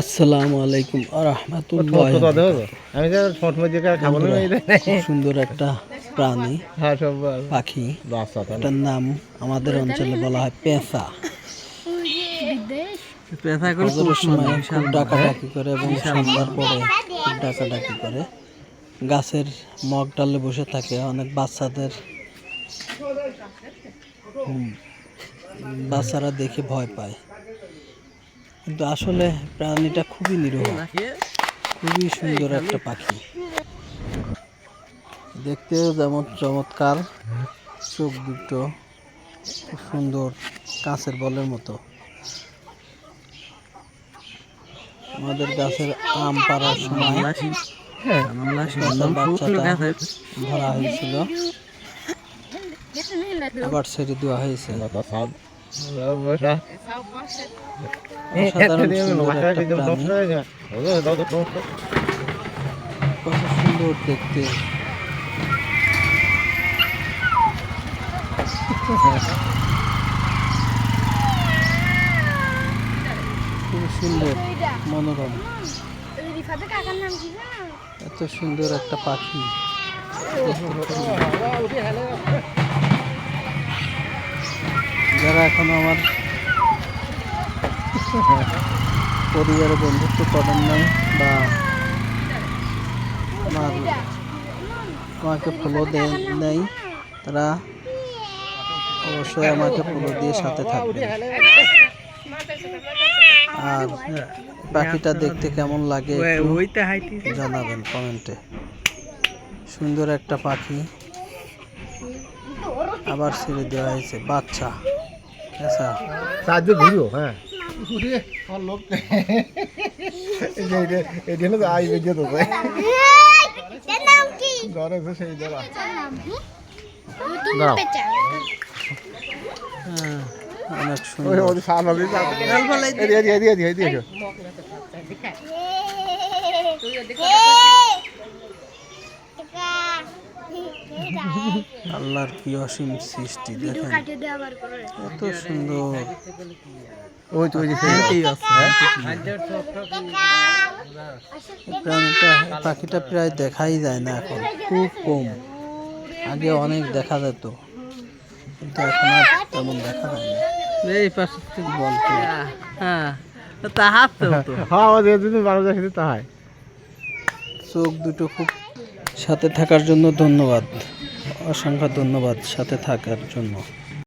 আসসালামু আলাইকুম আরহামতুল্লাহ। আমি তো ফোট মধ্যে খাব না সুন্দর একটা প্রাণী হ্যাঁ পাখি। এটার নাম আমাদের অঞ্চলে বলা হয় পেঁচা। সময় খুব ডাকাডাকি করে এবং সন্ধ্যার পরে খুব ডাকাডাকি করে। গাছের মগ ডালে বসে থাকে অনেক বাচ্চাদের। বাচ্চারা দেখে ভয় পায়। কিন্তু আসলে প্রাণীটা খুবই নিরীহ খুবই সুন্দর একটা পাখি। দেখতেও যেমন চমৎকার, চোখ দুটো খুব সুন্দর কাঁচের বলের মতো। আমাদের গাছের আম পাড়ার সময় ধরা হয়েছিল। আবার ছেড়ে দেওয়া হয়েছে। কত সুন্দর দেখতে খুব সুন্দর মনোরম এত সুন্দর একটা পাখি যারা এখন আমার পরিবারে বন্ধুত্ব করেন নাই বা আমার আমাকে ফলো দেন নাই তারা অবশ্যই আমাকে ফলো দিয়ে সাথে থাকবে আর পাখিটা দেখতে কেমন লাগে জানাবেন কমেন্টে। সুন্দর একটা পাখি আবার ছেড়ে দেওয়া হয়েছে বাচ্চা। আচ্ছা সাহায্য ঘুরিও হ্যাঁ এই জন্য তো আই বেরিয়ে তো এর নাম কি ঘরে এসে সেই দেওয়া নাম কি দাঁড়াও। পেঁচা হ্যাঁ, অনেক সুন্দর ওই সাল হবে এদিকে এদিকে এদিকে এদিকে এদিকে আল্লাহর কি অসীম সৃষ্টি দেখেন। কত সুন্দর। ওই তো ওই যে প্রাণীটা পাখিটা প্রায় দেখাই যায় না এখন খুব কম। আগে অনেক দেখা যেত কিন্তু এখন আর তেমন দেখা যায় না। এই পাশে বলতে? হ্যাঁ তা হ্যাঁ ওদের যদি চোখ দুটো খুব সাথে থাকার জন্য ধন্যবাদ। অসংখ্য ধন্যবাদ সাথে থাকার জন্য।